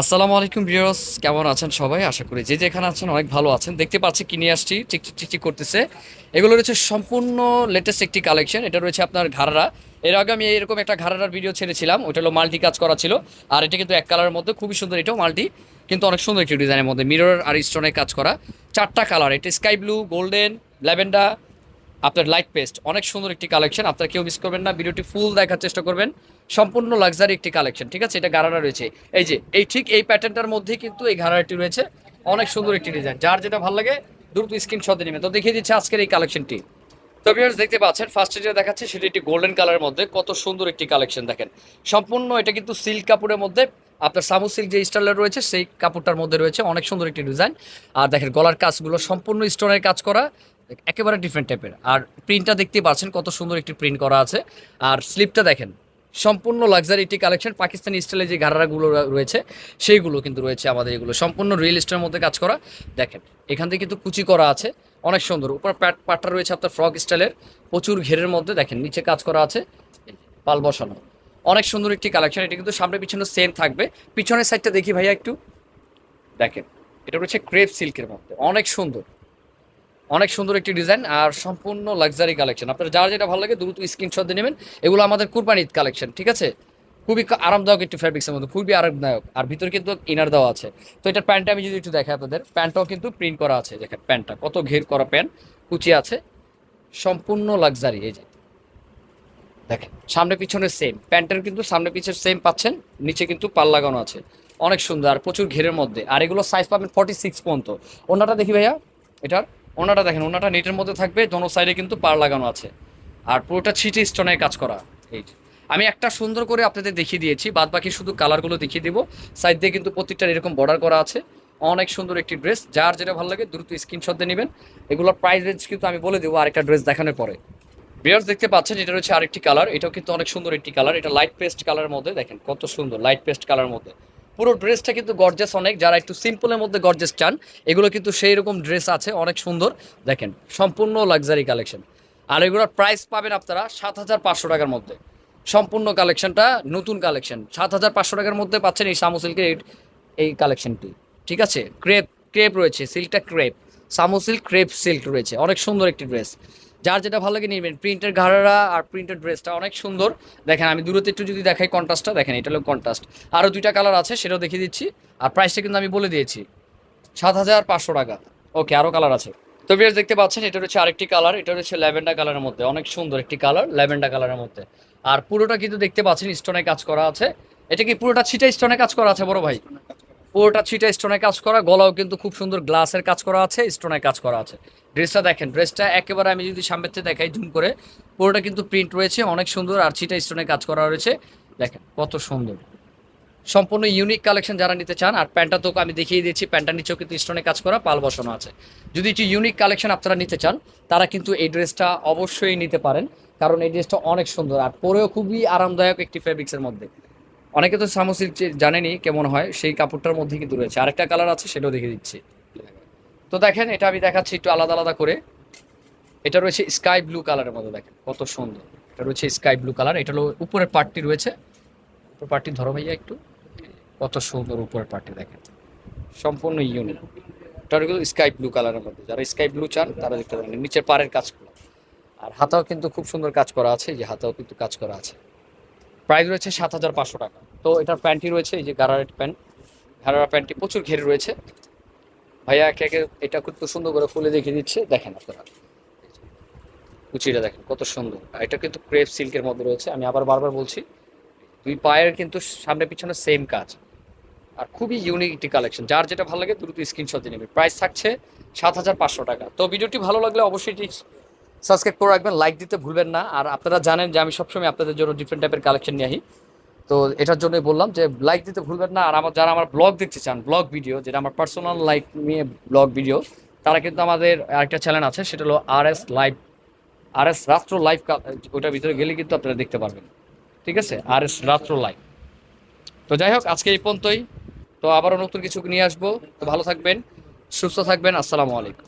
আসসালামু আলাইকুম ভিউয়ার্স, কেমন আছেন সবাই? আশা করি যে যেখানে আছেন অনেক ভালো আছেন। দেখতে পাচ্ছি কিনে আসছি টিক টিক টিক করতেছে। এগুলো রয়েছে সম্পূর্ণ লেটেস্ট একটি কালেকশন এটা রয়েছে আপনার ঘাড়ারা। এর আগে আমি এরকম একটা ঘাড়ারার ভিডিও ছেড়েছিলাম, ওটা হলো মাল্টি কাজ করা ছিল। আর এটা কিন্তু এক কালারের মধ্যে, খুবই সুন্দর এটাও মাল্টি কিন্তু অনেক সুন্দর একটি ডিজাইনের মধ্যে মিরর আর স্টোনের কাজ করা। চারটা কালার এটা স্কাই ব্লু গোল্ডেন ল্যাভেন্ডার আপনার লাইট পেস্ট অনেক সুন্দর একটি কালেকশন আপনারা কেউ মিস করবেন না ভিডিওটি ফুল দেখার চেষ্টা করবেন। সম্পূর্ণ লাক্সারি একটি কালেকশন ঠিক আছে? এটা গারারা রয়েছে। এই যে, এই ঠিক এই প্যাটার্নটার মধ্যেই কিন্তু এই ঘাড়াটি রয়েছে। অনেক সুন্দর একটি ডিজাইন যার যেটা ভালো লাগে, দ্রুত স্ক্রিনশট নেবেন। তো দেখিয়ে দিচ্ছে আজকের এই কালেকশনটি তো ভিউয়ার্স দেখতে পাচ্ছেন ফার্স্ট যেটা দেখাচ্ছে, সেটা একটি গোল্ডেন কালারের মধ্যে। কত সুন্দর একটি কালেকশন দেখেন। সম্পূর্ণ এটা কিন্তু সিল্ক কাপড়ের মধ্যে। আপনার সামু সিল্ক যে স্টাইলের রয়েছে, সেই কাপড়টার মধ্যে রয়েছে অনেক সুন্দর একটি ডিজাইন আর দেখেন, গলার কাজগুলো সম্পূর্ণ স্টোনের কাজ করা, একেবারে ডিফারেন্ট টাইপের আর প্রিন্টটা দেখতে পাচ্ছেন, কত সুন্দর একটি প্রিন্ট করা আছে। আর স্লিপটা দেখেন সম্পূর্ণ লাক্সারি একটি কালেকশন পাকিস্তানি স্টাইলে যে গারারাগুলো রয়েছে, সেইগুলো কিন্তু রয়েছে আমাদের এগুলো। সম্পূর্ণ রিয়েল স্টোনের মধ্যে কাজ করা। দেখেন, এখান থেকে কিন্তু কুচি করা আছে, অনেক সুন্দর। উপর পাটটা রয়েছে আপনার ফ্রক স্টাইলের প্রচুর ঘেরের মধ্যে। দেখেন, নিচে কাজ করা আছে পাল বসানো। অনেক সুন্দর একটি কালেকশন এটা কিন্তু সামনে পিছনে সেম থাকবে। পিছনের সাইডটা দেখি ভাইয়া একটু। দেখেন, এটা রয়েছে ক্রেপ সিল্কের মধ্যে, অনেক সুন্দর। অনেক সুন্দর একটি ডিজাইন আর সম্পূর্ণ লাক্সারি কালেকশন। আপনার যার যেটা ভালো লাগে দ্রুত স্ক্রিনশট দিয়ে নেবেন। এগুলো আমাদের কুরবানি কালেকশন, ঠিক আছে? খুবই আরামদায়ক একটি ফ্যাব্রিক্সের মধ্যে, খুবই আরামদায়ক। আর ভিতরে কিন্তু ইনার দেওয়া আছে। তো এটার প্যান্টটা আমি যদি একটু দেখাই আপনাদের, প্যান্টটাও কিন্তু প্রিন্ট করা আছে। দেখেন প্যান্টটা, কত ঘের করা প্যান্ট, কুচি আছে। সম্পূর্ণ লাক্সারি, এই যে। দেখেন, সামনে পিছনে সেম প্যান্টের কিন্তু সামনে পিছের সেম পাচ্ছেন, নিচে কিন্তু পাল লাগানো আছে। অনেক সুন্দর প্রচুর ঘেরের মধ্যে। আর এগুলো সাইজ পাবেন ফর্টি সিক্স পর্যন্ত। ওনাটা দেখি ভাইয়া, এটার? ওনাটা দেখেন, ওনাটা নেটের মধ্যে থাকবে, দোনো সাইডে কিন্তু পার লাগানো আছে। আর পুরোটা ছিটে স্টোনের কাজ করা, এই আমি একটা সুন্দর করে আপনাদের দেখিয়ে দিয়েছি বাদ বাকি শুধু কালারগুলো দেখিয়ে দিব। সাইড দিয়ে কিন্তু প্রত্যেকটার এরকম বর্ডার করা আছে। অনেক সুন্দর একটি ড্রেস যার যেটা ভালো লাগে দ্রুত স্ক্রিনশট দিয়ে নেবেন। এগুলোর প্রাইস রেঞ্জ কিন্তু আমি বলে দেবো আরেকটা ড্রেস দেখানোর পরে। বিয়ার্স দেখতে পাচ্ছেন, এটা রয়েছে আরেকটি কালার এটাও কিন্তু অনেক সুন্দর একটি কালার এটা লাইট পেস্ট কালারের মধ্যে, দেখেন কত সুন্দর লাইট পেস্ট কালারের মধ্যে। পুরো ড্রেসটা কিন্তু গর্জেস অনেক। যারা একটু সিম্পলের মধ্যে গর্জেস চান, এগুলো কিন্তু সেই রকম ড্রেস আছে, অনেক সুন্দর। দেখেন, সম্পূর্ণ লাক্সারি কালেকশন আর এগুলোর প্রাইস পাবেন আপনারা সাত হাজার পাঁচশো টাকার মধ্যে। সম্পূর্ণ কালেকশনটা নতুন কালেকশন সাত হাজার পাঁচশো টাকার মধ্যে পাচ্ছেন এই সামু সিল্কের এই- এই কালেকশনটি ঠিক আছে? ক্রেপ ক্রেপ রয়েছে সিল্কটা ক্রেপ সামু সিল্ক ক্রেপ সিল্ক রয়েছে। অনেক সুন্দর একটি ড্রেস যার যেটা ভালো লাগে নিবেন। প্রিন্টের ঘাড়া আর প্রিন্টের ড্রেসটা অনেক সুন্দর। দেখেন, আমি দূরতে একটু যদি দেখাই কন্ট্রাস্টটা দেখেন, এটা হলো কন্ট্রাস্ট আরও দুইটা কালার আছে, সেটাও দেখিয়ে দিচ্ছি। আর প্রাইসটা কিন্তু আমি বলে দিয়েছি। সাত হাজার পাঁচশো টাকা। ওকে আরও কালার আছে। তো বিয়ার দেখতে পাচ্ছেন, এটা হচ্ছে আরেকটি কালার এটা হচ্ছে ল্যাভেন্ডার কালারের মধ্যে। অনেক সুন্দর একটি কালার ল্যাভেন্ডার কালারের মধ্যে। আর পুরোটা কিন্তু দেখতে পাচ্ছেন স্টোনে কাজ করা আছে। এটা কি পুরোটা ছিটা স্টোনে কাজ করা আছে, বড় ভাই? পুরোটা ছিটা স্টোনে কাজ করা, গলাও কিন্তু খুব সুন্দর গ্লাসের কাজ করা আছে, স্টোনে কাজ করা আছে। ড্রেসটা দেখেন, ড্রেসটা একেবারে আমি যদি সামনের থেকে দেখাই, জুম করে, পুরোটা কিন্তু প্রিন্ট রয়েছে, অনেক সুন্দর আর ছিটা স্টোনে কাজ করা রয়েছে। দেখেন, কত সুন্দর। সম্পূর্ণ ইউনিক কালেকশন যারা নিতে চান, আর প্যান্টটা তো আমি দেখিয়ে দিয়েছি প্যান্টটা নিচেও কিন্তু স্টোনে কাজ করা, পাল বসানো আছে। যদি একটু ইউনিক কালেকশন আপনারা নিতে চান, তারা কিন্তু এই ড্রেসটা অবশ্যই নিতে পারেন, কারণ এই ড্রেসটা অনেক সুন্দর, আর পরেও খুবই আরামদায়ক একটি ফেব্রিক্সের মধ্যে। অনেকে তো সামোসিল জানেনি কেমন হয়, সেই কাপড়টার মধ্যে কিন্তু রয়েছে। আরেকটা কালার আছে, সেটাও দেখে দিচ্ছি। তো দেখেন, এটা আমি দেখাচ্ছি একটু আলাদা আলাদা করে। এটা রয়েছে স্কাই ব্লু কালারের মধ্যে দেখেন, কত সুন্দর। এটা রয়েছে স্কাই ব্লু কালার এটা হলো উপরের পার্টটি রয়েছে। উপর পার্টি ধরো ভাইয়া একটু। কত সুন্দর উপরের পার্টটি দেখেন। সম্পূর্ণ ইউনিক এটা হলো স্কাই ব্লু কালারের মধ্যে। যারা স্কাই ব্লু চান, তারা দেখতে পারেন। নিচের পাড়ের কাজগুলো। আর হাতাও কিন্তু খুব সুন্দর কাজ করা আছে যে হাতাও কিন্তু কাজ করা আছে। প্রাইস রয়েছে সাত হাজার পাঁচশো টাকা। তো এটার প্যান্টটি রয়েছে, এই যে গারারের প্যান্ট। গারারা প্যান্টটি প্রচুর ঘেরে রয়েছে। ভাইয়া একে একে এটা খুব সুন্দর করে ফুলে দেখিয়ে দিচ্ছে। দেখেন আপনারা। কুচিটা দেখেন, কত সুন্দর। আর এটা কিন্তু ক্রেপ সিল্কের মধ্যে রয়েছে। আমি আবার বারবার বলছি, দুই পায়ের কিন্তু সামনে পিছনে সেম কাজ। আর খুবই ইউনিক একটি কালেকশন যার যেটা ভালো লাগে দ্রুত স্ক্রিনশট দিয়ে নেবে। প্রাইস থাকছে সাত হাজার পাঁচশো টাকা। তো ভিডিওটি ভালো লাগলে অবশ্যই সাবস্ক্রাইব করে রাখবেন। লাইক দিতে ভুলবেন না। আর আপনারা জানেন যে আমি সবসময় আপনাদের জন্য ডিফারেন্ট টাইপের কালেকশন নিয়ে আসি। তো এটার জন্যই বললাম যে লাইক দিতে ভুলবেন না। আর আমার যারা আমার ব্লগ দেখতে চান ব্লগ ভিডিও যেটা আমার পার্সোনাল লাইফ নিয়ে ব্লগ ভিডিও তারা কিন্তু আমাদের আরেকটা চ্যানেল আছে, সেটা হলো R S live R S রাত্র লাইভ ওটার ভিতরে গেলে কিন্তু আপনারা দেখতে পারবেন। ঠিক আছে? আর এস রাত্র লাইভ তো যাই হোক, আজকে এই পর্যন্তই। তো আবারও নতুন কিছু নিয়ে আসব। তো ভালো থাকবেন, সুস্থ থাকবেন। আসসালামু আলাইকুম।